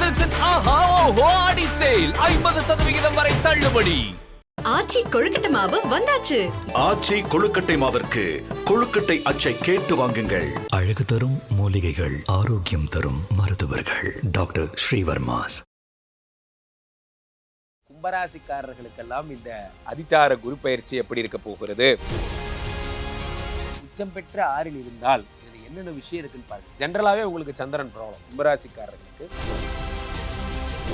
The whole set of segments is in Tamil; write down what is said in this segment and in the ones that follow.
சில்க்ஸின் ஆஹா ஓஹோ ஆடி சேல். ஐம்பது சதவிகிதம் வரை தள்ளுபடி. ஆச்சி கொழுக்கட்டை மாவு வந்தாச்சு. ஆச்சி கொழுக்கட்டை மாவிற்கு கொழுக்கட்டை அச்சை கேட்டு வாங்குங்கள். அழகு தரும் மூலிகைகள் ஆரோக்கியம் தரும் மருத்துவர்கள். டாக்டர் ஸ்ரீவர்மாஸ். கும்பராசிக்காரர்களுக்கெல்லாம் இந்த அதிச்சார குரு பயிற்சி எப்படி இருக்க போகிறது? உச்சம் பெற்ற ஆறில் இருந்தால் என்னென்ன விஷயம் இருக்குன்னு பாருங்க. ஜென்ரலாவே உங்களுக்கு சந்திரன் ப்ராப்ளம் கும்பராசிக்காரர்களுக்கு.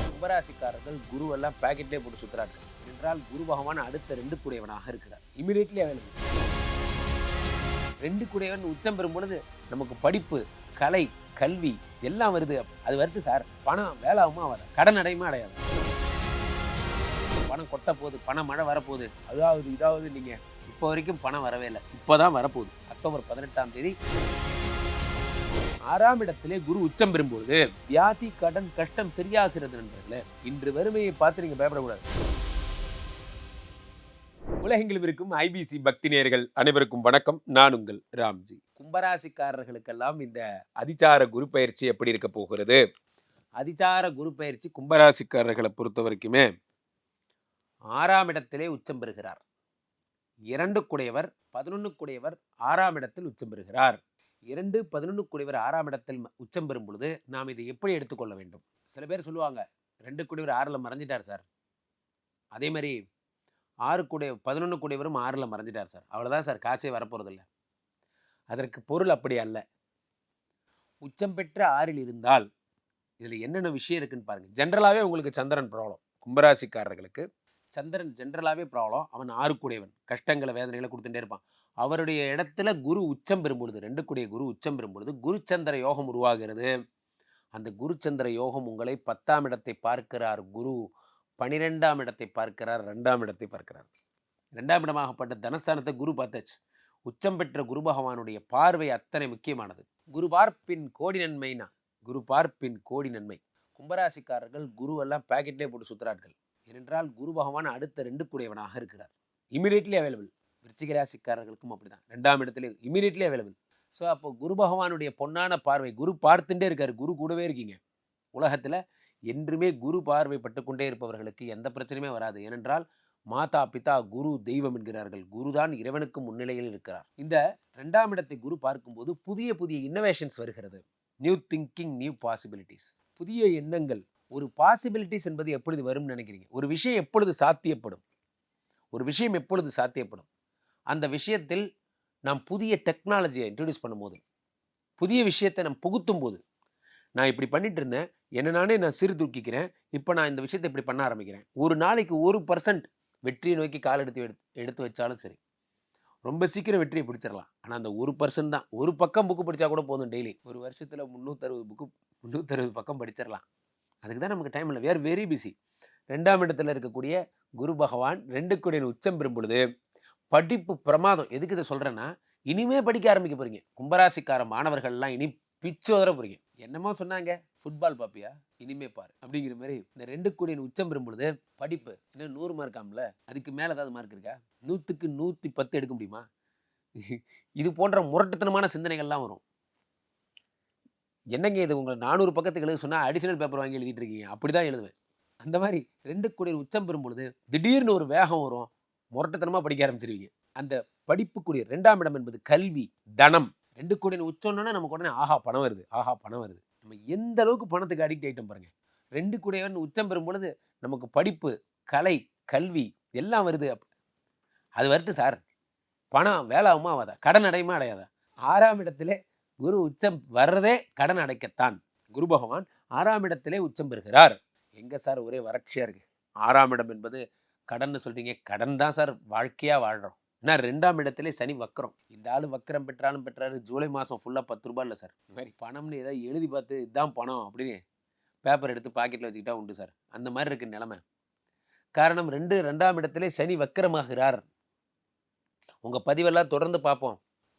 கும்பராசிக்காரர்கள் குருவெல்லாம் பேக்கெட்லேயே போட்டு சுத்துறார்கள் என்றால் குரு பகவான் அடுத்த ரெண்டு குடையவனாக இருக்கிறார். இமீடியட்லி அவைலபிள் ரெண்டு குடையவன் உச்சம் பெறும் பொழுது நமக்கு படிப்பு கலை கல்வி எல்லாம் வருது. அது வருது சார். பணம் வேலாவுமா வர. கடன் அடையுமா அடையாது. பணம் கொட்ட போகுது. பணம் மழை வரப்போகுது. அதாவது இதாவது நீங்க இப்போ வரைக்கும் பணம் வரவே இல்லை. இப்போதான் வரப்போகுது. அக்டோபர் பதினெட்டாம் தேதி ஆறாம் இடத்திலே குரு உச்சம் பெறும்போது வியாதி கடன் கஷ்டம் சரியாகிறது நண்பர்களே. இன்று வறுமையை பார்த்து நீங்க பயப்படக்கூடாது. உலகெங்கிலும் இருக்கும் ஐபிசி பக்தி நேர்கள் அனைவருக்கும் வணக்கம். நான் உங்கள் ராம்ஜி. கும்பராசிக்காரர்களுக்கெல்லாம் இந்த அதிச்சார குரு பயிற்சி எப்படி இருக்க போகிறது? அதிச்சார குரு பயிற்சி கும்பராசிக்காரர்களை பொறுத்த வரைக்குமே ஆறாம் இடத்திலே உச்சம் பெறுகிறார். இரண்டு குடையவர் பதினொன்று குடையவர் ஆறாம் இடத்தில் உச்சம் பெறுகிறார். இரண்டு பதினொன்று குடிவர் ஆறாம் இடத்தில் உச்சம் பெறும் பொழுது நாம் இதை எப்படி எடுத்துக்கொள்ள வேண்டும்? சில பேர் சொல்லுவாங்க ரெண்டு குடிவர் ஆறில் மறைஞ்சிட்டார் சார். அதே மாதிரி ஆறு குடைய பதினொன்று குடையவரும் ஆறில் மறைஞ்சிட்டார் சார். அவ்வளோதான் சார் காசே வரப்போகிறதில்ல அதற்கு பொருள் அப்படி அல்ல. உச்சம் பெற்ற ஆறில் இருந்தால் இதில் என்னென்ன விஷயம் இருக்குன்னு பாருங்க. ஜென்ரலாகவே உங்களுக்கு சந்திரன் ப்ராப்ளம் கும்பராசிக்காரர்களுக்கு. சந்திரன் ஜென்ரலாகவே ப்ராப்ளம் அவன் ஆறு கூடியவன் கஷ்டங்களை வேதனைகளை கொடுத்துட்டே இருப்பான். அவருடைய இடத்துல குரு உச்சம் பெறும்பொழுது ரெண்டு கூடிய குரு உச்சம் பெறும்பொழுது குருச்சந்திர யோகம் உருவாகிறது. அந்த குருச்சந்திர யோகம் உங்களை பத்தாம் இடத்தை பார்க்கிறார் குரு பனிரெண்டாம் இடத்தை பார்க்கிறார் ரெண்டாம் இடத்தை பார்க்கிறார். ரெண்டாம் இடமாகப்பட்ட தனஸ்தானத்தை குரு பார்த்தாச்சு. உச்சம் பெற்ற குரு பகவானுடைய பார்வை அத்தனை முக்கியமானது. குரு பார்ப்பின் கோடி நன்மைனா குரு பார்ப்பின் கோடி நன்மை. கும்பராசிக்காரர்கள் குருவெல்லாம் பேக்கெட்லேயே போட்டு சுத்துறார்கள். ஏனென்றால் குரு பகவான் அடுத்த ரெண்டு கூடியவனாக இருக்கிறார். இமீடியட்லி அவைலபிள் விருச்சிக அப்படி அப்படிதான். ரெண்டாம் இடத்துல இமீடியட்லி அவைலபிள் ஸோ அப்போ குரு பகவானுடைய பொன்னான பார்வை குரு பார்த்துட்டே இருக்காரு. குரு கூடவே இருக்கீங்க. உலகத்தில் என்றுமே குரு பார்வை பட்டுக்கொண்டே இருப்பவர்களுக்கு எந்த பிரச்சனையுமே வராது. ஏனென்றால் மாதா பிதா குரு தெய்வம் என்கிறார்கள். குருதான் இறைவனுக்கு முன்னிலையில் இருக்கிறார். இந்த ரெண்டாம் இடத்தை குரு பார்க்கும்போது புதிய புதிய இன்னோவேஷன்ஸ் வருகிறது. நியூ திங்கிங் நியூ பாசிபிலிட்டிஸ் புதிய எண்ணங்கள். ஒரு பாசிபிலிட்டிஸ் என்பது எப்பொழுது வரும்னு நினைக்கிறீங்க? ஒரு விஷயம் எப்பொழுது சாத்தியப்படும்? ஒரு விஷயம் எப்பொழுது சாத்தியப்படும்? அந்த விஷயத்தில் நாம் புதிய டெக்னாலஜியை இன்ட்ரடியூஸ் பண்ணும்போது புதிய விஷயத்தை நாம் புகுத்தும் போது நான் இப்படி பண்ணிட்டு இருந்தேன் என்ன நானே நான் சீர்தூக்கிக்கிறேன் இப்போ நான் இந்த விஷயத்தை இப்படி பண்ண ஆரம்பிக்கிறேன். ஒரு நாளைக்கு ஒரு பர்சன்ட் வெற்றியை நோக்கி கால் எடுத்து எடுத்து எடுத்து வச்சாலும் சரி ரொம்ப சீக்கிரம் வெற்றியை பிடிச்சிடலாம். ஆனால் அந்த ஒரு பர்சன்ட் தான். ஒரு பக்கம் புக்கு படித்தா கூட போதும் டெய்லி ஒரு வருஷத்தில் முந்நூற்றறுபது புக்கு முந்நூற்றறுபது பக்கம் படிச்சிடலாம். அதுக்கு தான் நமக்கு டைம் இல்லை. வேறு வெரி பிஸி ரெண்டாம் இடத்துல இருக்கக்கூடிய குரு பகவான் ரெண்டு கொடியின் உச்சம் பெறும் பொழுது படிப்பு பிரமாதம். எதுக்கு இதை சொல்கிறேன்னா இனிமே படிக்க ஆரம்பிக்க போகிறீங்க கும்பராசிக்கார மாணவர்கள்லாம் இனி பிச்சு உதற போகிறீங்க என்னமோ சொன்னாங்க ஃபுட்பால் பாப்பியா இனிமே பாரு. அப்படிங்கிற மாதிரி இந்த ரெண்டு கோடியின் உச்சம் பெறும்பொழுது படிப்பு இன்னும் நூறு மார்க்காம்ல அதுக்கு மேலே ஏதாவது மார்க் இருக்கா? நூற்றுக்கு நூற்றி பத்து எடுக்க முடியுமா? இது போன்ற முரட்டுத்தனமான சிந்தனைகள்லாம் வரும். என்னங்க இது? உங்களை நானூறு பக்கத்துக்கு எழுத சொன்னால் அடிஷனல் பேப்பர் வாங்கி எழுதிட்டு இருக்கீங்க. அப்படி தான் எழுதுவேன். அந்த மாதிரி ரெண்டு கோடியில் உச்சம் பெறும்பொழுது திடீர்னு ஒரு வேகம் வரும். முரட்டுத்தனமாக படிக்க ஆரம்பிச்சிருவீங்க. அந்த படிப்புக்குரிய ரெண்டாம் இடம் என்பது கல்வி தனம். ரெண்டு கோடி உச்சோன்னா நமக்கு உடனே ஆஹா பணம் வருது. ஆஹா பணம் வருது. நம்ம எந்த அளவுக்கு பணத்துக்கு அடிக்ட் ஆகிட்டோம் பாருங்க. ரெண்டு கோடியவன் உச்சம் பெறும் பொழுது நமக்கு படிப்பு கலை கல்வி எல்லாம் வருது அப்ப அது வரட்டு சார். பணம் வேலை ஆகுமா ஆகாதா? கடன் அடையுமா அடையாதா? ஆறாம் இடத்திலே குரு உச்சம் வர்றதே கடன் அடைக்கத்தான். குரு பகவான் ஆறாம் இடத்திலே உச்சம் பெறுகிறார். எங்கே சார்? ஒரே வறட்சியாக இருக்கு. ஆறாம் இடம் என்பது கடன்னு சொல்றீங்க. கடன் தான் சார் வாழ்க்கையா வாழ்றோம். ஏன்னா ரெண்டாம் இடத்துல சனி வக்கரம் இந்த ஆளு வக்கரம் பெற்றாலும் பெற்றாரு. ஜூலை மாசம் ஃபுல்லா பத்து ரூபாய் இல்லை சார். இந்த மாதிரி பணம்னு ஏதாவது எழுதி பார்த்து இதுதான் பணம் அப்படின்னு பேப்பர் எடுத்து பாக்கெட்ல வச்சுக்கிட்டா உண்டு சார். அந்த மாதிரி இருக்கு நிலைமை. காரணம் ரெண்டு ரெண்டாம் இடத்துல சனி வக்கரமாகிறார் உங்க பதிவெல்லாம் தொடர்ந்து பார்ப்போம்.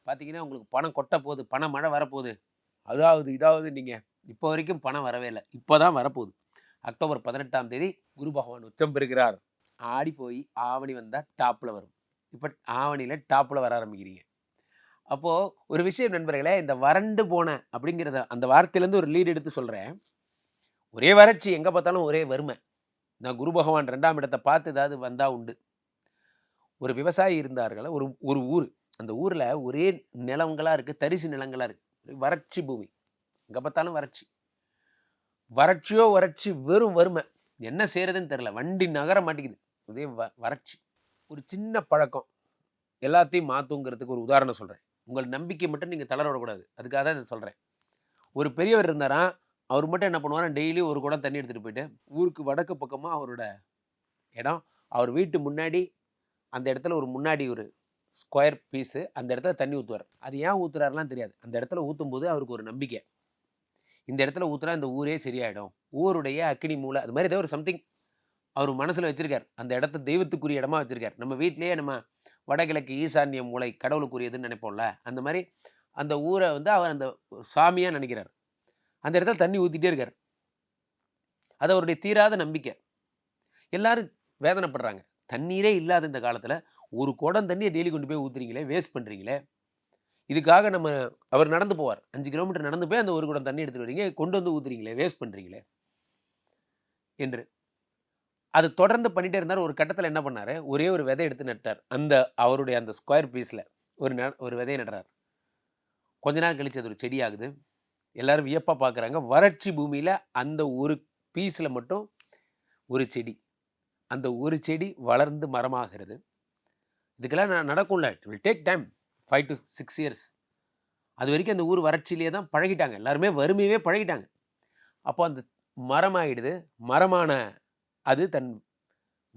பார்த்தீங்கன்னா உங்களுக்கு பணம் கொட்ட போகுது. பணம் மழை வரப்போகுது. அதாவது இதாவது நீங்க இப்போ வரைக்கும் பணம் வரவே இல்லை. இப்போதான் வரப்போகுது. அக்டோபர் பதினெட்டாம் தேதி குரு பகவான் உச்சம் பெறுகிறார். ஆடி போய் ஆவணி வந்தால் டாப்பில் வரும். இப்போ ஆவணியில் டாப்பில் வர ஆரம்பிக்கிறீங்க. அப்போது ஒரு விஷயம் நண்பர்களே இந்த வறண்டு போன அப்படிங்கிறத அந்த வார்த்தையிலேருந்து ஒரு லீடு எடுத்து சொல்கிறேன் ஒரே வறட்சி எங்கே பார்த்தாலும் ஒரே வறுமை. நான் குரு பகவான் ரெண்டாம் இடத்தை பார்த்து ஏதாவது வந்தால் உண்டு. ஒரு விவசாயி இருந்தார்கள் ஒரு ஒரு ஊர். அந்த ஊரில் ஒரே நிலங்களாக இருக்குது தரிசு நிலங்களாக இருக்குது வறட்சி பூமி. எங்கே பார்த்தாலும் வறட்சி. வறட்சியோ வறட்சி வெறும் வறுமை. என்ன செய்கிறதுன்னு தெரில வண்டி நகர மாட்டேங்குது. இதே வ வறட்சி. ஒரு சின்ன பழக்கம். எல்லாத்தையும் மாற்றுங்கிறதுக்கு ஒரு உதாரணம் சொல்கிறேன் உங்கள் நம்பிக்கை மட்டும் நீங்கள் தளர விடக்கூடாது. அதுக்காக தான் இதை சொல்கிறேன் ஒரு பெரியவர் இருந்தாராம் அவர் மட்டும் என்ன பண்ணுவார் டெய்லி ஒரு குடம் தண்ணி எடுத்துகிட்டு போயிட்டு ஊருக்கு வடக்கு பக்கமாக அவரோட இடம் அவர் வீட்டு முன்னாடி அந்த இடத்துல ஒரு முன்னாடி ஒரு ஸ்கொயர் பீஸு அந்த இடத்துல தண்ணி ஊற்றுவார் அது ஏன் ஊற்றுறாருலாம் தெரியாது. அந்த இடத்துல ஊற்றும் போது அவருக்கு ஒரு நம்பிக்கை. இந்த இடத்துல ஊற்றுனா இந்த ஊரே சரியாயிடும். ஊருடைய அக்கினி மூலை அது மாதிரி ஏதோ ஒரு சம்திங் அவர் மனசில் வச்சுருக்கார். அந்த இடத்த தெய்வத்துக்குரிய இடமா வச்சிருக்கார். நம்ம வீட்டிலேயே நம்ம வடகிழக்கு ஈசான்ய மூலை கடவுளுக்குரியதுன்னு நினைப்போம்ல? அந்த மாதிரி அந்த ஊரை வந்து அவர் அந்த சாமியாக நினைக்கிறார். அந்த இடத்துல தண்ணி ஊற்றிட்டே இருக்கார். அது அவருடைய தீராத நம்பிக்கை. எல்லாரும் வேதனைப்படுறாங்க. தண்ணீரே இல்லாத இந்த காலத்தில் ஒரு குடம் தண்ணியை டெய்லி கொண்டு போய் ஊற்றுறீங்களே வேஸ்ட் பண்ணுறீங்களே இதுக்காக நம்ம அவர் நடந்து போவார். அஞ்சு கிலோமீட்டர் நடந்து போய் அந்த ஒரு குடம் தண்ணி எடுத்துகிட்டு வரீங்க கொண்டு வந்து ஊற்றுறீங்களே வேஸ்ட் பண்ணுறீங்களே என்று அது தொடர்ந்து பண்ணிட்டே இருந்தார். ஒரு கட்டத்தில் என்ன பண்ணார்? ஒரே ஒரு விதை எடுத்து நட்டார். அந்த அவருடைய அந்த ஸ்கொயர் பீஸில் ஒரு ந ஒரு விதையை நடுறார். கொஞ்ச நாள் கழிச்சு அது ஒரு செடி ஆகுது. எல்லாரும் வியப்பாக பார்க்குறாங்க வறட்சி பூமியில் அந்த ஒரு பீஸில் மட்டும் ஒரு செடி. அந்த ஒரு செடி வளர்ந்து மரமாகிறது. இதுக்கெல்லாம் நான் நடக்கும்ல. It will take time five to six years அது வரைக்கும் அந்த ஊர் வறட்சியிலே தான் பழகிட்டாங்க. எல்லாருமே வறுமையவே பழகிட்டாங்க. அப்போ அந்த மரமாயிடுது. மரமான அது தன்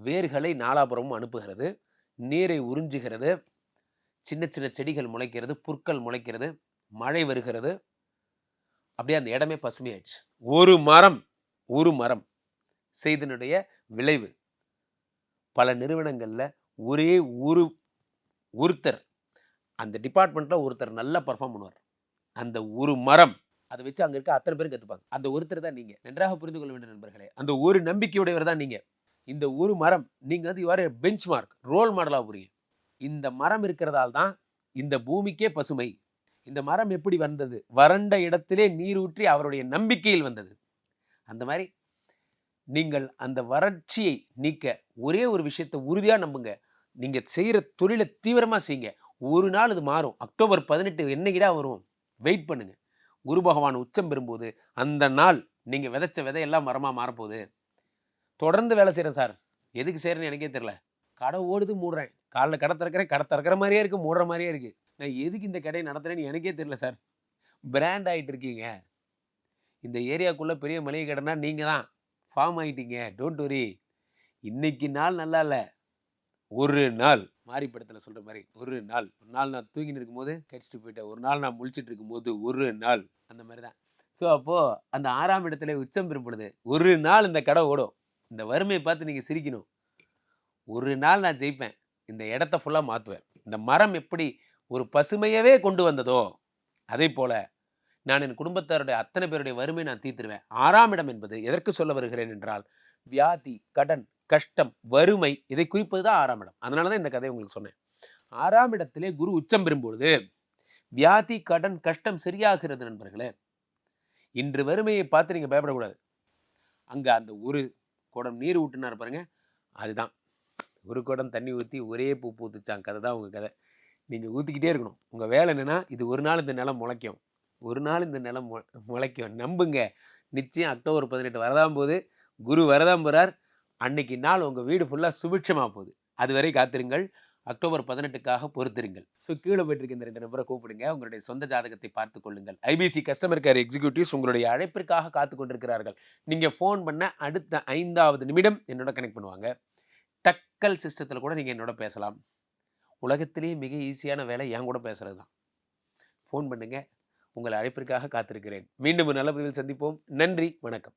வேர்களை நாலாபுறமும் அனுப்புகிறது. நீரை உறிஞ்சுகிறது. சின்ன சின்ன செடிகள் முளைக்கிறது. புற்கள் முளைக்கிறது. மழை வருகிறது. அப்படியே அந்த இடமே பசுமையாயிடுச்சு. ஒரு மரம் ஒரு மரம் செய்தனுடைய விளைவு. பல நிறுவனங்களில் ஒரே ஒரு ஒருத்தர் அந்த டிபார்ட்மெண்ட்டில் ஒருத்தர் நல்லா பர்ஃபார்ம் பண்ணுவார். அந்த ஒரு மரம் அதை வச்சு அங்கே இருக்க அத்தனை பேரும் கற்றுப்பாங்க அந்த ஒருத்தர் தான் நீங்கள் நன்றாக புரிந்து கொள்ள வேண்டிய நண்பர்களே. அந்த ஒரு நம்பிக்கையுடையவர் தான் நீங்கள் இந்த ஒரு மரம் நீங்கள் வந்து இவ்வாறு பெஞ்ச் மார்க் ரோல் மாடலாக புரியுங்க இந்த மரம் இருக்கிறதால் தான் இந்த பூமிக்கே பசுமை. இந்த மரம் எப்படி வந்தது? வறண்ட இடத்திலே நீரூற்றி அவருடைய நம்பிக்கையில் வந்தது. அந்த மாதிரி நீங்கள் அந்த வறட்சியை நீக்க ஒரே ஒரு விஷயத்தை உறுதியாக நம்புங்க. நீங்கள் செய்கிற தொழிலை தீவிரமாக செய்யுங்க. ஒரு நாள் இது மாறும். அக்டோபர் பதினெட்டு என்னைக்கிடா வரும்? வெயிட் பண்ணுங்கள் குரு பகவான் உச்சம் பெறும்போது அந்த நாள் நீங்கள் விதைச்ச விதையெல்லாம் மரமாக மாறப்போகுது. தொடர்ந்து வேலை செய்கிறேன் சார். எதுக்கு செய்கிறேன்னு எனக்கே தெரில கடை ஓடுது மூடுறேன். காலைல கடை திறக்கிறேன் கடை திறக்கிற மாதிரியே இருக்குது மூடுற மாதிரியே இருக்குது நான் எதுக்கு இந்த கடையை நடத்துகிறேன்னு எனக்கே தெரில சார். பிராண்ட் ஆகிட்டு இருக்கீங்க. இந்த ஏரியாக்குள்ளே பெரிய மளிகை கடைனா நீங்கள் தான். Form ஆகிட்டீங்க don't worry. இன்னைக்கு நாள் நல்லா இல்லை. ஒரு நாள் மாறி படத்தில் சொல்கிற மாதிரி ஒரு நாள். ஒரு நாள் நான் தூங்கிட்டு இருக்கும்போது கடிச்சிட்டு போயிட்டேன். ஒரு நாள் நான் முழிச்சிட்டு இருக்கும்போது ஒரு நாள். அந்த மாதிரி தான். ஸோ அப்போது அந்த ஆறாம் இடத்துல உச்சம் பெறும் பொழுது ஒரு நாள் இந்த கடை ஓடும். இந்த வறுமையை பார்த்து நீங்கள் சிரிக்கணும். ஒரு நாள் நான் ஜெயிப்பேன். இந்த இடத்த ஃபுல்லாக மாற்றுவேன் இந்த மரம் எப்படி ஒரு பசுமையவே கொண்டு வந்ததோ அதே போல் நான் என் குடும்பத்தாருடைய அத்தனை பேருடைய வறுமை நான் தீர்த்துருவேன். ஆறாம் இடம் என்பது எதற்கு சொல்ல வருகிறேன் என்றால் வியாதி கடன் கஷ்டம் வறுமை இதை குறிப்பது தான் ஆறாம் இடம். அதனால தான் இந்த கதையை உங்களுக்கு சொன்னேன். ஆறாம் இடத்திலே குரு உச்சம் பெறும்பொழுது வியாதி கடன் கஷ்டம் சரியாகிறது நண்பர்களே. இன்று வறுமையை பார்த்து நீங்கள் பயப்படக்கூடாது. அங்கே அந்த ஒரு குடம் நீர் ஊட்டுனார் பாருங்க அதுதான். ஒரு குடம் தண்ணி ஊற்றி ஒரே பூ பூத்துச்சாங்க கதை தான் உங்கள் கதை. நீங்கள் ஊற்றிக்கிட்டே இருக்கணும். உங்கள் வேலை என்னென்னா இது ஒரு நாள் இந்த நிலம் முளைக்கும். ஒரு நாள் இந்த நிலம் மு முளைக்கும். நம்புங்க. நிச்சயம் அக்டோபர் பதினெட்டு வரதான் போது குரு வரதான் போகிறார் அன்னைக்கு நாள் உங்கள் வீடு ஃபுல்லாக சுபிட்சமாக போகுது. அதுவரை காத்திருங்கள். அக்டோபர் பதினெட்டுக்காக பொறுத்திருங்கள். ஸோ கீழே போயிட்டு இந்த ரெண்டு நபரை கூப்பிடுங்க. உங்களுடைய சொந்த ஜாதகத்தை பார்த்து கொள்ளுங்கள். ஐபிசி கஸ்டமர் கேர் எக்ஸிக்யூட்டிவ்ஸ் உங்களுடைய அழைப்பிற்காக காத்து கொண்டிருக்கிறார்கள். நீங்கள் ஃபோன் பண்ண அடுத்த ஐந்தாவது நிமிடம் என்னோட கனெக்ட் பண்ணுவாங்க. டக்கல் சிஸ்டத்தில் கூட நீங்கள் என்னோட பேசலாம். உலகத்திலேயே மிக ஈஸியான வேலை என் கூட பேசுகிறது தான் ஃபோன் பண்ணுங்க. உங்கள் அழைப்பிற்காக காத்திருக்கிறேன். மீண்டும் நல்ல பதிவில் சந்திப்போம். நன்றி. வணக்கம்.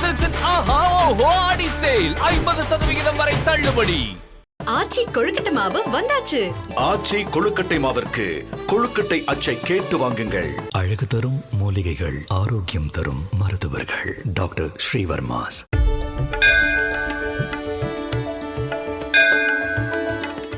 சில்க்ஸின் ஆஹா ஓஹோ ஆடி சேல். ஐம்பது சதவிகிதம் வரை தள்ளுபடி. ஆச்சி கொழுக்கட்டை மாவு வந்தாச்சு. ஆச்சி கொழுக்கட்டை மாவிற்கு கொழுக்கட்டை அச்சை கேட்டு வாங்குங்கள். அழகு தரும் மூலிகைகள் ஆரோக்கியம் தரும் மருத்துவர்கள். டாக்டர் ஸ்ரீவர்மாஸ்.